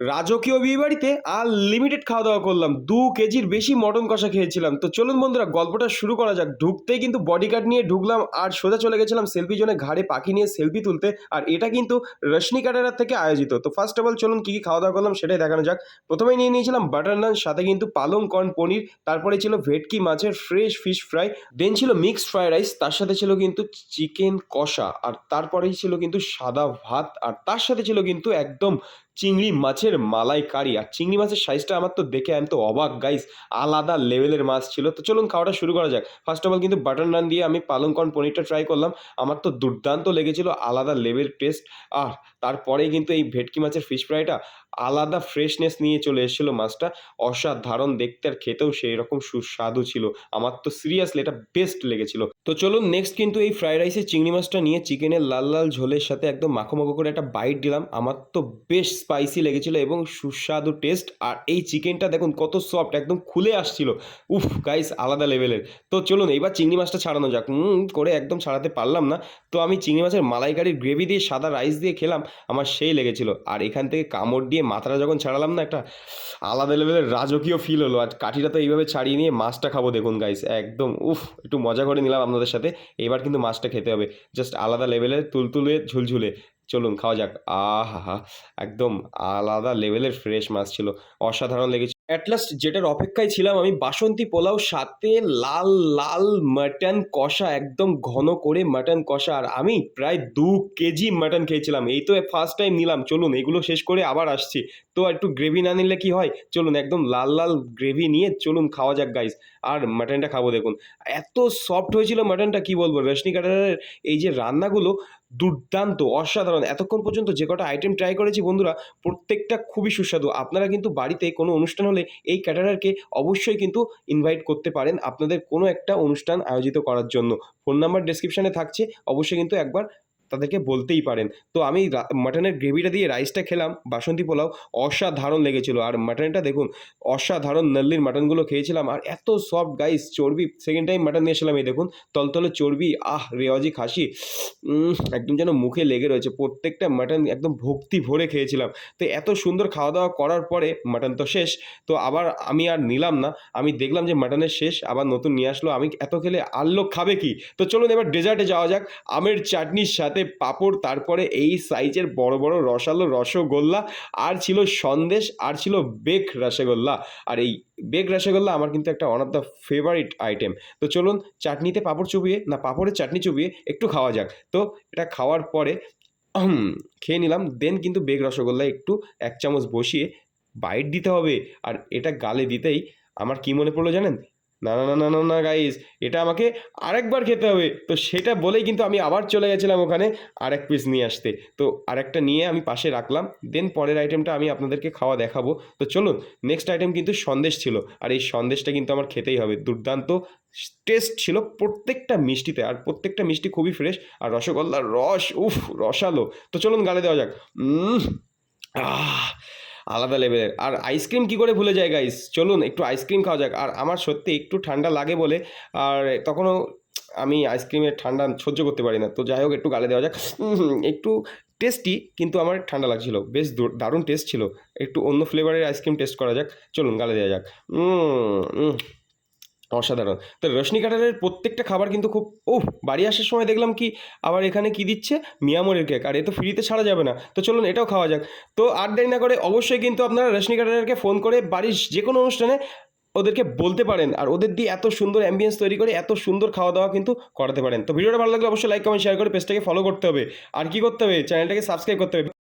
রাজকীয় বিয়ে বাড়িতে আনলিমিটেড খাওয়া দাওয়া করলাম। দু কেজির বেশি মটন কষা খেয়েছিলাম। তো চলুন বন্ধুরা, গল্পটা শুরু করা যাক। ঢুকতেই কিন্তু বডি গার্ড নিয়ে ঢুকলাম আর সোজা চলে গেছিলাম সেলফি জোনে ঘাড়ে পাখি নিয়ে সেলফি তুলতে আর এটা কিন্তু রশনি কাটারার থেকে আয়োজিত। তো ফার্স্ট অফ অল চলুন কী কী খাওয়া দাওয়া করলাম সেটাই দেখানো যাক। প্রথমেই নিয়ে নিয়েছিলাম বাটার নান সাথে কিন্তু পালং কর্ন পনির, তারপরে ছিল ভেটকি মাছের ফ্রেশ ফিশ ফ্রাই দেন ছিল মিক্সড ফ্রাইড রাইস তার সাথে ছিল কিন্তু চিকেন কষা, আর তারপরেই ছিল কিন্তু সাদা ভাত, আর তার সাথে ছিল কিন্তু একদম চিংড়ি মাছের মালাই কারি আর চিংড়ি মাছের সাইজটা আমার তো দেখে আমি তো অবাক গাইস আলাদা লেভেলের মাছ ছিল। তো চলুন খাওয়াটা শুরু করা যাক। ফার্স্ট অফ অল কিন্তু বাটার নান দিয়ে আমি পালং কর্ন পনিরটা ট্রাই করলাম। আমার তো দুর্দান্ত লেগেছিল, আলাদা লেভেল টেস্ট আর তারপরেই কিন্তু এই ভেটকি মাছের ফিশ ফ্রাইটা আলাদা ফ্রেশনেস নিয়ে চলে এসেছিল মাছটা। অসাধারণ দেখতে আর খেতেও সেই রকম সুস্বাদু ছিল। আমার তো সিরিয়াসলি এটা বেস্ট লেগেছিল। তো চলুন নেক্সট কিন্তু এই ফ্রাইড রাইসের চিংড়ি মাছটা নিয়ে চিকেনের লাল লাল ঝোলের সাথে একদম মাখো মাখো করে একটা বাইট দিলাম। আমার তো বেশ স্পাইসি লেগেছিলো এবং সুস্বাদু টেস্ট আর এই চিকেনটা দেখুন কত সফট একদম খুলে আসছিল। উফ গাইস আলাদা লেভেলের তো চলুন এবার চিংড়ি মাছটা ছাড়ানো যাক। করে একদম ছাড়াতে পারলাম না। তো আমি চিংড়ি মাছের মালাইকারির গ্রেভি দিয়ে সাদা রাইস দিয়ে খেলাম, আমার সেই লেগেছিল। আর এখান থেকে কামড় দিয়ে মাথাটা যখন ছাড়ালাম না, একটা আলাদা লেভেলের রাজকীয় ফিল হলো। আর কাঠিটা তো এইভাবে ছাড়িয়ে নিয়ে মাছটা খাব, দেখুন গাইস একদম, উফ, একটু মজা করে নিলাম আপনাদের সাথে। এবার কিন্তু মাছটা খেতে হবে। জাস্ট আলাদা লেভেলের তুলতুলে ঝুলঝুলে। চলুন খাওয়া যাক। আহা একদম আলাদা লেভেলের ফ্রেশ মাছ ছিল, অসাধারণ লেগেছে। অ্যাট লাস্ট যেটার অপেক্ষায় ছিলাম আমি বাসন্তী পোলাও, সাথে লাল লাল মাটন কষা, একদম ঘন করে মাটন কষা, আর আমি প্রায় দু কেজি মাটন খেয়েছিলাম। এই তো ফার্স্ট টাইম নিলাম। চলুন, এগুলো শেষ করে আবার আসছি। তো একটু গ্রেভি না নিলে কি হয়? চলুন, একদম লাল লাল গ্রেভি নিয়ে চলুন খাওয়া যাক গাইস আর মাটনটা খাব দেখুন। এত সফট হয়েছিল মাটনটা কি বলব? রশনি কাটারের এই যে রান্নাগুলো দুর্দান্ত, অসাধারণ। এতক্ষণ পর্যন্ত যে কটা আইটেম ট্রাই করেছি বন্ধুরা, প্রত্যেকটা খুবই সুস্বাদু। আপনারা কিন্তু বাড়িতে কোনো অনুষ্ঠান হলে এই ক্যাটারারকে অবশ্যই কিন্তু ইনভাইট করতে পারেন আপনাদের কোনো একটা অনুষ্ঠান আয়োজিত করার জন্য। ফোন নাম্বার ডেসক্রিপশানে থাকছে। অবশ্যই কিন্তু একবার তাদেরকে বলতেই পারেন। তো আমি মাটনের গ্রেভিটা দিয়ে রাইসটা খেলাম, বাসন্তী পোলাও অসাধারণ লেগেছিল। আর মাটনটা দেখুন, অসাধারণ নল্লির মাটনগুলো খেয়েছিলাম। আর এত সফট গাইস চর্বি সেকেন্ড টাইম মাটন নিয়েছিলাম এই দেখুন, তলতলে চর্বি, আহ, রেওয়াজি খাসি একদম যেন মুখে লেগে রয়েছে। প্রত্যেকটা মাটন একদম ভক্তি ভরে খেয়েছিলাম। তো এত সুন্দর খাওয়া দাওয়া করার পরে মাটন তো শেষ। তো আবার আমি আর নিলাম না। আমি দেখলাম যে মাটনের শেষ, আবার নতুন নিয়ে আসলো। আমি এত খেলে আর খাবে কি? তো চলুন এবার ডেজার্টে যাওয়া যাক। আমের চাটনির সাথে পাঁপড়, তারপরে এই সাইজের বড় বড় রসালো রসগোল্লা, আর ছিল সন্দেশ, আর ছিল বেক রসগোল্লা। আর এই বেক রসগোল্লা আমার কিন্তু একটা one of the favourite item তো চলুন, চাটনিতে পাঁপড় চুবিয়ে, না, পাঁপড়ের চাটনি চুবিয়ে একটু খাওয়া যাক। তো এটা খাওয়ার পরে খেয়ে নিলাম দেন কিন্তু বেগ রসগোল্লা একটু এক চামচ বসিয়ে বাইট দিতে হবে। আর এটা গালে দিতেই আমার কি মনে পড়ল জানেন? না না না না না না গাইস এটা আমাকে আরেকবার খেতে হবে। তো সেটা বলেই কিন্তু আমি আবার চলে গেছিলাম ওখানে আরেক পিস নিয়ে আসতে। তো আরেকটা নিয়ে আমি পাশে রাখলাম দেন পরের আইটেমটা আমি আপনাদেরকে খাওয়া দেখাবো। তো চলুন নেক্সট আইটেম কিন্তু সন্দেশ ছিল, আর এই সন্দেশটা কিন্তু আমার খেতেই হবে। দুর্দান্ত টেস্ট ছিল প্রত্যেকটা মিষ্টিতে, আর প্রত্যেকটা মিষ্টি খুবই ফ্রেশ আর রসগোল্লার রস, উফ, রসালো। তো চলুন গালে দেওয়া যাক। আহ আলাদা লেভেলের। আর আইসক্রিম কি করে ভুলে যায় গাইস চলুন, একটু আইসক্রিম খাওয়া যাক। আর আমার সত্যি একটু ঠান্ডা লাগে বলে, আর তখনও আমি আইসক্রিমের ঠান্ডা সহ্য করতে পারি না। তো যাই হোক, একটু গালে দেওয়া যাক। একটু টেস্টি কিন্তু আমার ঠান্ডা লাগছিল। বেশ দারুণ টেস্ট ছিল। একটু অন্য ফ্লেভারের আইসক্রিম টেস্ট করা যাক। চলুন, গালে দেওয়া যাক। অসাধারণ। তো রশনি কাটারের প্রত্যেকটা খাবার কিন্তু খুব ও বাড়ি আসার সময় দেখলাম কি, আবার এখানে কি দিচ্ছে? মিয়ামরের কেক আর এ তো ফ্রিতে ছাড়া যাবে না। তো চলুন এটাও খাওয়া যাক। তো আর দেরি না করে অবশ্যই কিন্তু আপনারা রশনি কাটারকে ফোন করে বাড়ির যে কোনো অনুষ্ঠানে ওদেরকে বলতে পারেন, আর ওদের দিয়ে এত সুন্দর অ্যাম্বিয়েন্স তৈরি করে এত সুন্দর খাওয়া দাওয়া কিন্তু করাতে পারেন। তো ভিডিওটা ভালো লাগলে অবশ্যই লাইক কমেন্ট শেয়ার করে পেজটাকে ফলো করতে হবে। আর কি করতে হবে? চ্যানেলটাকে সাবস্ক্রাইব করতে হবে।